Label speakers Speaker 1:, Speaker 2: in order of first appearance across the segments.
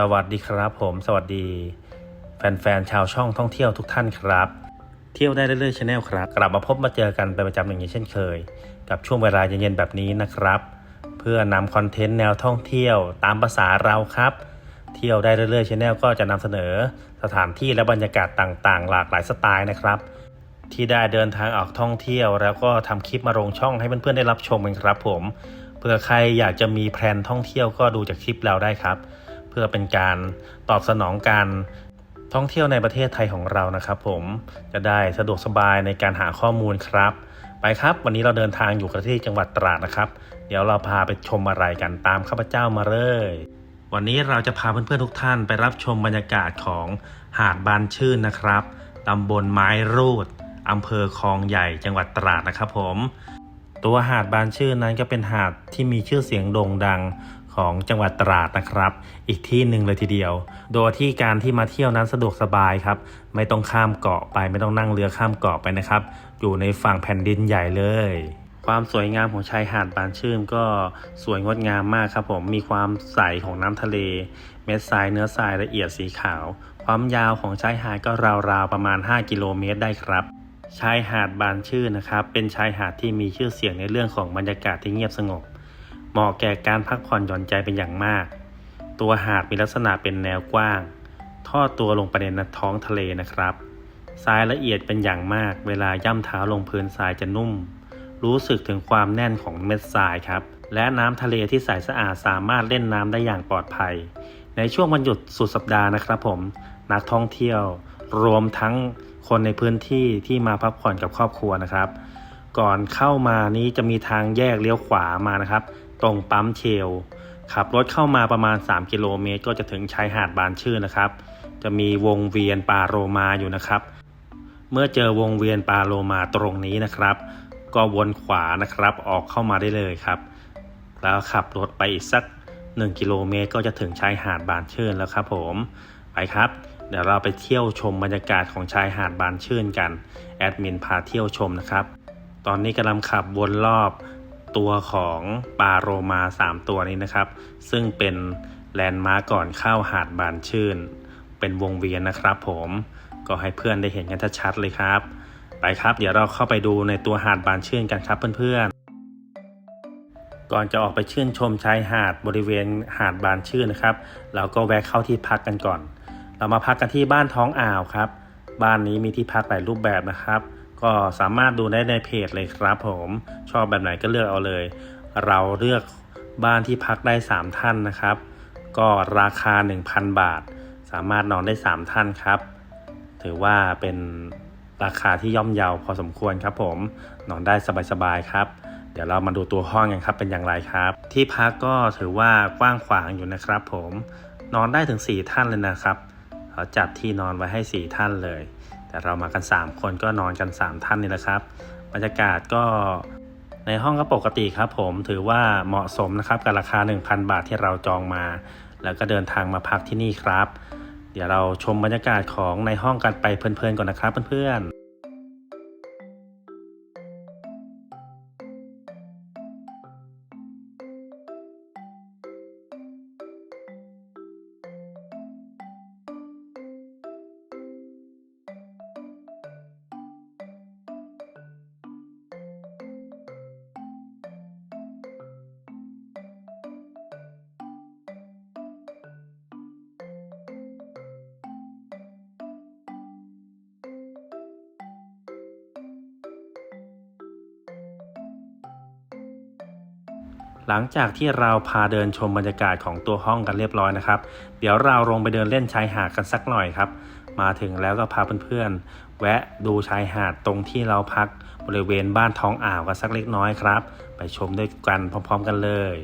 Speaker 1: สวัสดีครับผม สวัสดี แฟนๆชาวช่องท่องเที่ยวทุกท่านครับ เที่ยวได้เรื่อยๆชาแนลครับ กลับมาพบมาเจอกันเป็นประจำอย่างนี้เช่นเคย กับช่วงเวลาเย็นๆแบบนี้นะครับ เพื่อนำคอนเทนต์แนวท่องเที่ยวตามภาษาเราครับ เที่ยวได้เรื่อยๆชาแนลก็จะนำเสนอสถานที่และบรรยากาศต่างๆ หลากหลายสไตล์นะครับ ที่ได้เดินทางออกท่องเที่ยว แล้วก็ทำคลิปมาลงช่องให้เพื่อนๆได้รับชมกันครับ ผมเพื่อใครอยากจะมีแพลนท่องเที่ยวก็ดูจากคลิปเราได้ครับ พื่อเป็นการตอบสนองการท่องเที่ยวในประเทศไทยของเรานะครับผมจะได้สะดวกสบายในการหาข้อมูลครับ ไปครับ วันนี้เราเดินทางอยู่กันที่จังหวัดตราดนะครับ เดี๋ยวเราพาไปชมอะไรกันตามข้าพเจ้ามาเลย วันนี้เราจะพาเพื่อนๆทุกท่านไปรับชมบรรยากาศของหาดบานชื่นนะครับตำบลไม้รูดอำเภอคลองใหญ่จังหวัดตราดนะครับผม ตัวหาดบานชื่นนั้นก็เป็นหาดที่มีชื่อเสียงโด่งดัง ของจังหวัดตราดนะครับ อีกที่หนึ่งเลยทีเดียว โดยที่การที่มาเที่ยวนั้นสะดวกสบายครับ ไม่ต้องข้ามเกาะไป ไม่ต้องนั่งเรือข้ามเกาะไปนะครับ อยู่ในฝั่งแผ่นดินใหญ่เลยความสวยงามของชายหาดบานชื่นก็สวยงดงามมากครับผมมีความใสของน้ำทะเล เม็ดทรายเนื้อทรายละเอียดสีขาว ความยาวของชายหาดก็ราวๆประมาณ 5 กิโลเมตรได้ครับ ชายหาดบานชื่นนะครับ เป็นชายหาดที่มีชื่อเสียงในเรื่องของบรรยากาศที่เงียบสงบ เหมาะแก่การพักผ่อนหย่อนใจเป็นอย่างมาก ตัวหาดมีลักษณะเป็นแนวกว้าง ทอดตัวลงไปในท้องทะเลนะครับ ทรายละเอียดเป็นอย่างมาก เวลาย่ำเท้าลงพื้นทรายจะนุ่ม รู้สึกถึงความแน่นของเม็ดทรายครับ และน้ำทะเลที่ใสสะอาดสามารถเล่นน้ำได้อย่างปลอดภัย ในช่วงวันหยุดสุดสัปดาห์นะครับ ผม นักท่องเที่ยว รวมทั้งคนในพื้นที่ที่มาพักผ่อนกับครอบครัวนะครับ ก่อนเข้ามานี้จะมีทางแยกเลี้ยวขวามานะครับ ตรงปั๊มเชลขับรถเข้ามาประมาณ 3 กิโลเมตร ก็จะถึงชายหาดบานชื่นนะครับ จะมีวงเวียนปาโรมาอยู่นะครับ เมื่อเจอวงเวียนปาโลมาตรงนี้นะครับ ก็วนขวานะครับออกเข้ามาได้เลยครับ แล้วขับรถไปอีกสัก 1 กิโลเมตร ก็จะถึงชายหาดบานชื่นแล้วครับผมไปครับเดี๋ยวเราไปเที่ยวชมบรรยากาศของชายหาดบานชื่นกัน แอดมินพาเที่ยวชมนะครับ ตอนนี้กำลังขับวนรอบ ตัวของปลาโรมา 3 ตัวนี้นะครับ ซึ่งเป็นแลนด์มาร์กก่อนเข้าหาดบานชื่น เป็นวงเวียนนะครับผมก็ให้เพื่อนได้เห็นกันชัดๆเลยครับ ไปครับ เดี๋ยวเราเข้าไปดูในตัวหาดบานชื่นกันครับเพื่อนๆ ก่อนจะออกไปชื่นชมชายหาดบริเวณหาดบานชื่นนะครับ เราก็แวะเข้าที่พักกันก่อน เรามาพักกันที่บ้านท้องอ่าวครับ บ้านนี้มีที่พักหลายรูปแบบนะครับ ก็สามารถดูได้ในเพจเลยครับผมชอบแบบไหนก็เลือกเอาเลย เราเลือกบ้านที่พักได้ 3 ท่านนะครับ ก็ราคา 1,000 บาท สามารถนอนได้ 3 ท่านครับ ถือว่าเป็นราคาที่ย่อมเยาพอสมควรครับผมนอนได้สบายๆครับ เดี๋ยวเรามาดูตัวห้องกันครับเป็นอย่างไรครับ ที่พักก็ถือว่ากว้างขวางอยู่นะครับ ผมนอนได้ถึง 4 ท่านเลยนะครับเขาจัดที่นอนไว้ให้ 4 ท่านเลย แต่เรามากัน 3 คนก็นอนกัน 3 ท่านนี่แหละครับ บรรยากาศก็ในห้องก็ปกติครับผมถือว่าเหมาะสมนะครับกับราคา 1,000 บาทที่เราจองมา แล้วก็เดินทางมาพักที่นี่ครับ เดี๋ยวเราชมบรรยากาศของในห้องกันไปเพลินๆก่อนนะครับเพื่อนๆ หลังจากที่เราพาเดินชมบรรยากาศของตัวห้องกันเรียบร้อยนะครับ เดี๋ยวเราลงไปเดินเล่นชายหาดกันสักหน่อยครับ มาถึงแล้วก็พาเพื่อนๆ แวะดูชายหาดตรงที่เราพักบริเวณบ้านท้องอ่าวกันสักเล็กน้อยครับ ไปชมด้วยกันพร้อม ๆ กันเลย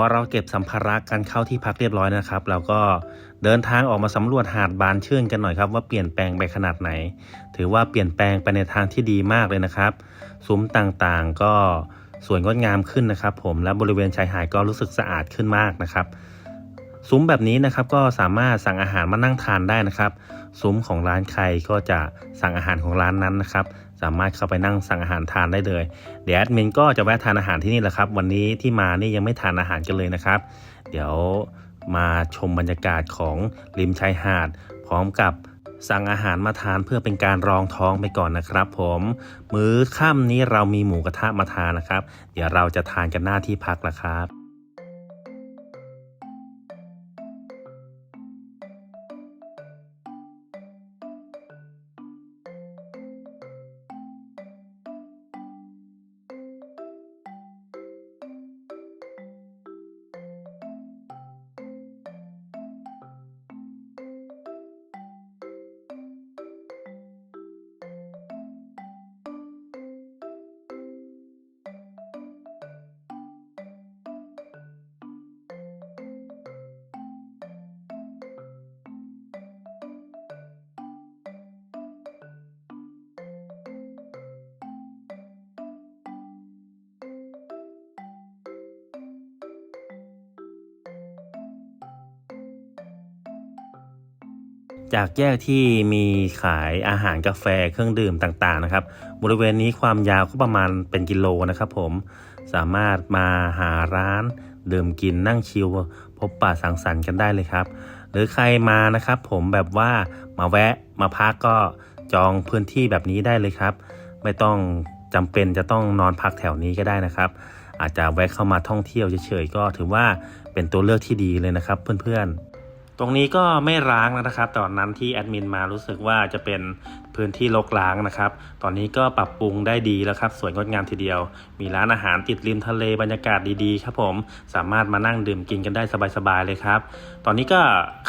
Speaker 1: พอเราเก็บสัมภาระกันเข้าที่พักเรียบร้อยนะครับ เราก็เดินทางออกมาสำรวจหาดบานชื่นกันหน่อยครับว่าเปลี่ยนแปลงไปขนาดไหน ถือว่าเปลี่ยนแปลงไปในทางที่ดีมากเลยนะครับซุ้มต่างๆก็สวยงดงามขึ้นนะครับ ผมและบริเวณชายหาดก็รู้สึกสะอาดขึ้นมากนะครับซุ้มแบบนี้นะครับก็สามารถสั่งอาหารมานั่งทานได้นะครับ ซุ้มของร้านใครก็จะสั่งอาหารของร้านนั้นนะครับ สามารถเข้าไปนั่งสั่งอาหารทานได้เลย เดี๋ยวแอดมินก็จะแวะทานอาหารที่นี่แหละครับ วันนี้ที่มานี่ยังไม่ทานอาหารกันเลยนะครับ เดี๋ยวมาชมบรรยากาศของริมชายหาด พร้อมกับสั่งอาหารมาทานเพื่อเป็นการรองท้องไปก่อนนะครับ ผมมื้อค่ำนี้เรามีหมูกระทะมาทานนะครับ เดี๋ยวเราจะทานกันหน้าที่พักละครับ จากแยกที่มีขายอาหารกาแฟเครื่องดื่มต่างๆนะครับ บริเวณนี้ความยาวก็ประมาณเป็นกิโลนะครับผมสามารถมาหาร้านดื่มกินนั่งชิลพบปะสังสรรค์กันได้เลยครับ หรือใครมานะครับผมแบบว่ามาแวะมาพักก็จองพื้นที่แบบนี้ได้เลยครับ ไม่ต้องจำเป็นจะต้องนอนพักแถวนี้ก็ได้นะครับ อาจจะแวะเข้ามาท่องเที่ยวเฉยๆก็ถือว่าเป็นตัวเลือกที่ดีเลยนะครับเพื่อนๆ ตรงนี้ก็ไม่ร้างแล้วนะครับ ตอนนั้นที่แอดมินมารู้สึกว่าจะเป็นพื้นที่รกร้างนะครับ ตอนนี้ก็ปรับปรุงได้ดีแล้วครับ สวยงดงามทีเดียว มีร้านอาหารติดริมทะเลบรรยากาศดีๆครับผม สามารถมานั่งดื่มกินกันได้สบายๆเลยครับ ตอนนี้ก็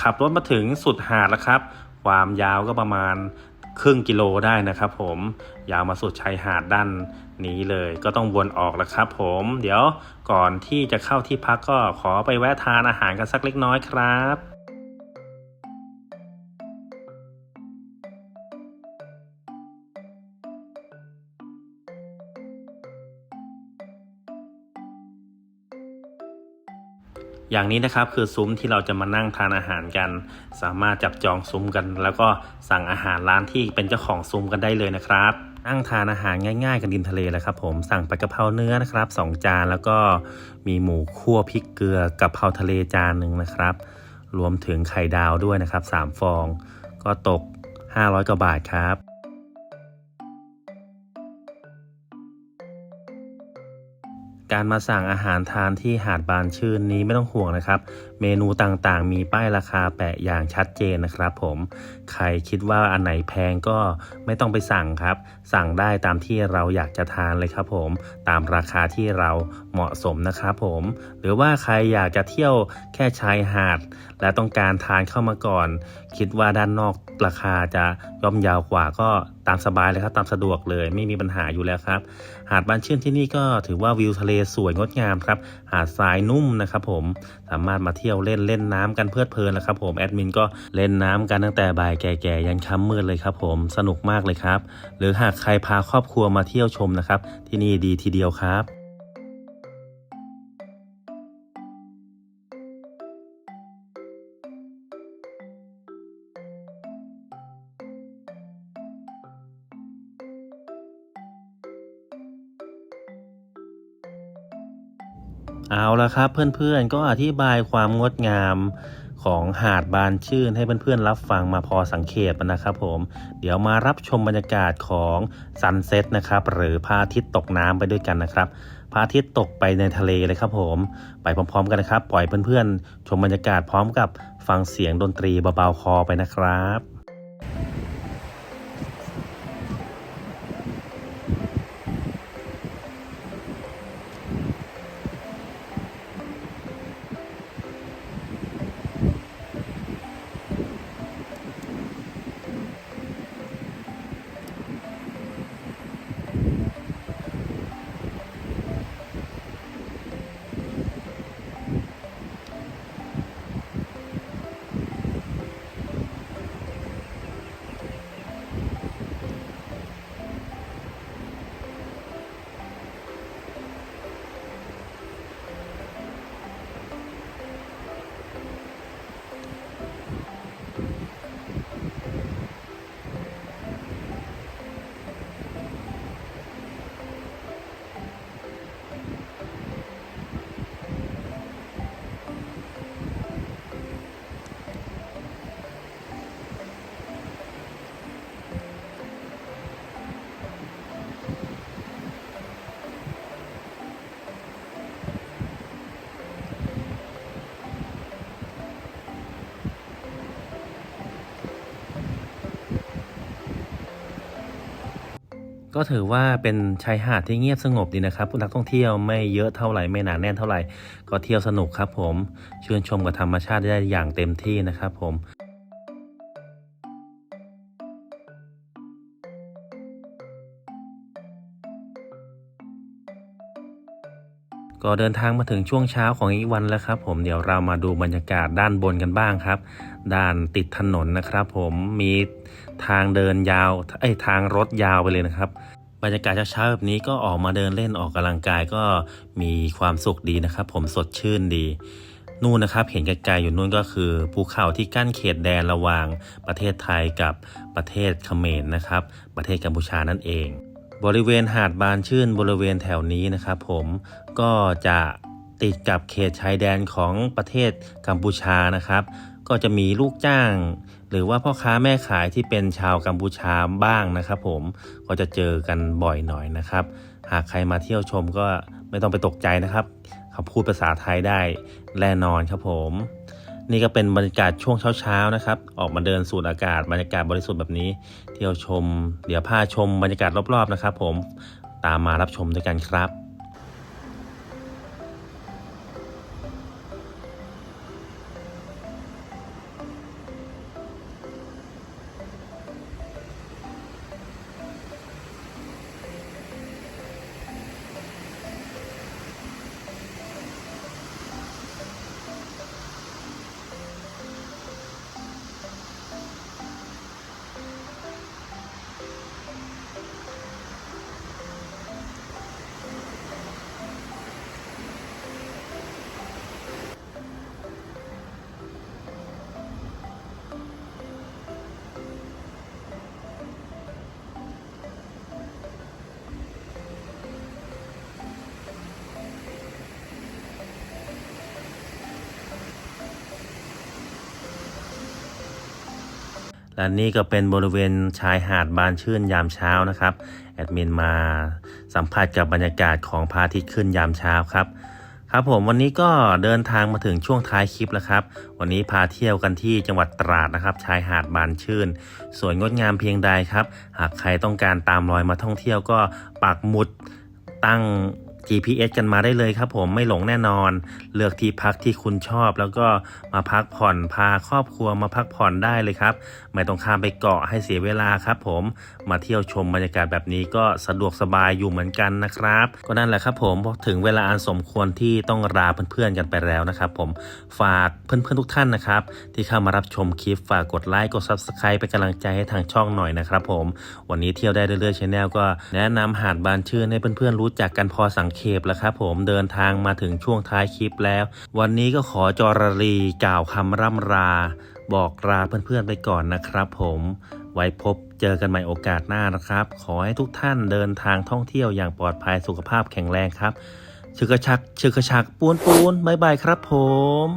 Speaker 1: ขับรถมาถึงสุดหาดแล้วครับ ความยาวก็ประมาณครึ่งกิโลได้นะครับผมยาวมาสุดชายหาดด้านนี้เลยก็ต้องวนออกแล้วครับผมเดี๋ยวก่อนที่จะเข้าที่พักก็ขอไปแวะทานอาหารกันสักเล็กน้อยครับ อย่างนี้นะครับคือซุ้มที่เราจะมานั่งทานอาหารกัน สามารถจับจองซุ้มกัน แล้วก็สั่งอาหารร้านที่เป็นเจ้าของซุ้มกันได้เลยนะครับนั่งทานอาหารง่ายๆ กันริมทะเลแล้วครับผมสั่งไปกะเพราเนื้อนะครับสองจานแล้วก็มีหมูคั่วพริกเกลือกะเพราทะเลจานหนึ่งนะครับ รวมถึงไข่ดาวด้วยนะครับสามฟอง ก็ตก 500กว่าบาทครับ การมาสั่งอาหารทานที่หาดบานชื่นนี้ไม่ต้องห่วงนะครับ เมนูต่างๆ มีป้ายราคาแปะอย่างชัดเจนนะครับผมใครคิดว่าอันไหนแพงก็ไม่ต้องไปสั่งครับ สั่งได้ตามที่เราอยากจะทานเลยครับผม ตามราคาที่เรา เหมาะสมนะครับผม หรือว่าใครอยากจะเที่ยวแค่ชายหาด และต้องการทานเข้ามาก่อน คิดว่าด้านนอกราคาจะย่อมยาวกว่าก็ตามสบายเลยครับตามสะดวกเลยไม่มีปัญหาอยู่แล้วครับ หาดบานชื่นที่นี่ก็ถือว่าวิวทะเลสวยงดงามครับหาดทรายนุ่มนะครับผมสามารถมาเที่ยวเล่นเล่นน้ำกันเพลิดเพลินแล้วครับผมแอดมินก็เล่นน้ำกันตั้งแต่บ่ายแก่ๆยันค่ำมืดเลยครับผมสนุกมากเลยครับ หรือหากใครพาครอบครัวมาเที่ยวชมนะครับ ที่นี่ดีทีเดียวครับ เอาละครับ เพื่อนๆก็อธิบายความงดงามของหาดบานชื่นให้เพื่อนๆรับฟังมาพอสังเกตนะครับผม เดี๋ยวมารับชมบรรยากาศของซันเซ็ตนะครับ หรือพระอาทิตย์ตกน้ำไปด้วยกันนะครับพระอาทิตย์ตกไปในทะเลเลยครับผม ไปพร้อมๆกันนะครับ ปล่อยเพื่อนๆ ชมบรรยากาศพร้อมกับฟังเสียงดนตรีเบาๆคอไปนะครับ ก็ถือว่าเป็นชายหาดที่เงียบสงบดีนะครับนักท่องเที่ยวไม่เยอะเท่าไหร่ไม่หนาแน่นเท่าไหร่ ก็เที่ยวสนุกครับผม ชื่นชมกับธรรมชาติได้อย่างเต็มที่นะครับผม ก็เดินทางมาถึงช่วงเช้าของอีกวันแล้วครับผมเดี๋ยวเรามาดูบรรยากาศด้านบนกันบ้างครับ ด้านติดถนนนะครับ ผมมีทางเดินยาวเอ้ยทางรถยาวไปเลยนะครับบรรยากาศเช้าๆแบบนี้ก็ออกมาเดินเล่นออกกำลังกายก็มีความสุขดีนะครับ ผมสดชื่นดี นู่นนะครับเห็นไกลๆอยู่นู่นก็คือภูเขาที่กั้นเขตแดนระหว่างประเทศไทยกับประเทศเขมรนะครับ ประเทศกัมพูชานั่นเอง บริเวณหาดบานชื่นบริเวณแถวนี้นะครับผมก็จะติดกับเขตชายแดนของประเทศกัมพูชานะครับ ก็จะมีลูกจ้าง หรือว่าพ่อค้าแม่ขายที่เป็นชาวกัมพูชาบ้างนะครับผมก็จะเจอกันบ่อยหน่อยนะครับ หากใครมาเที่ยวชมก็ไม่ต้องไปตกใจนะครับเขาพูดภาษาไทยได้แน่นอนครับผม นี่ก็เป็นบรรยากาศช่วงเช้าๆนะครับ ออกมาเดินสูดอากาศบรรยากาศบริสุทธิ์แบบนี้ เที่ยวชม เดี๋ยวพาชมบรรยากาศรอบๆนะครับ ผมตามมารับชมด้วยกันครับ และนี่ก็เป็นบริเวณชายหาดบานชื่นยามเช้านะครับ แอดมินมาสัมผัสกับบรรยากาศของพระอาทิตย์ขึ้นยามเช้าครับ ครับผมวันนี้ก็เดินทางมาถึงช่วงท้ายคลิปแล้วครับ วันนี้พาเที่ยวกันที่จังหวัดตราดนะครับ ชายหาดบานชื่น สวยงดงามเพียงใดครับ หากใครต้องการตามรอยมาท่องเที่ยวก็ปักหมุดตั้ง GPS กันมาได้เลยครับผมไม่หลงแน่นอน เลือกที่พักที่คุณชอบ แล้วก็มาพักผ่อนพาครอบครัวมาพักผ่อนได้เลยครับ ไม่ต้องข้ามไปเกาะให้เสียเวลาครับผมมาเที่ยวชมบรรยากาศแบบนี้ก็สะดวกสบายอยู่เหมือนกันนะครับ ก็นั่นแหละครับผมพอถึงเวลาอันสมควรที่ต้องลาเพื่อนๆกันไปแล้วนะครับผมฝากเพื่อนๆทุกท่านนะครับ ที่เข้ามารับชมคลิปฝากกดไลค์กด Subscribe เป็นกำลังใจให้ทางช่องหน่อยนะครับผมวันนี้เที่ยวได้เรื่อยๆชแนลก็แนะนำหาดบานชื่นให้เพื่อนๆรู้จักกันพอสังเกขปแล้วครับผมเดินทางมาถึงช่วงท้ายคลิปแล้ว วันนี้ก็ขอจรรีกล่าวคำร่ำรา บอกลาเพื่อนๆไปก่อนนะครับผมไว้พบเจอกันใหม่โอกาสหน้านะครับ ขอให้ทุกท่านเดินทางท่องเที่ยวอย่างปลอดภัยสุขภาพแข็งแรงครับชึกกระชักชึกกระชักปูนปูนบายบายครับผม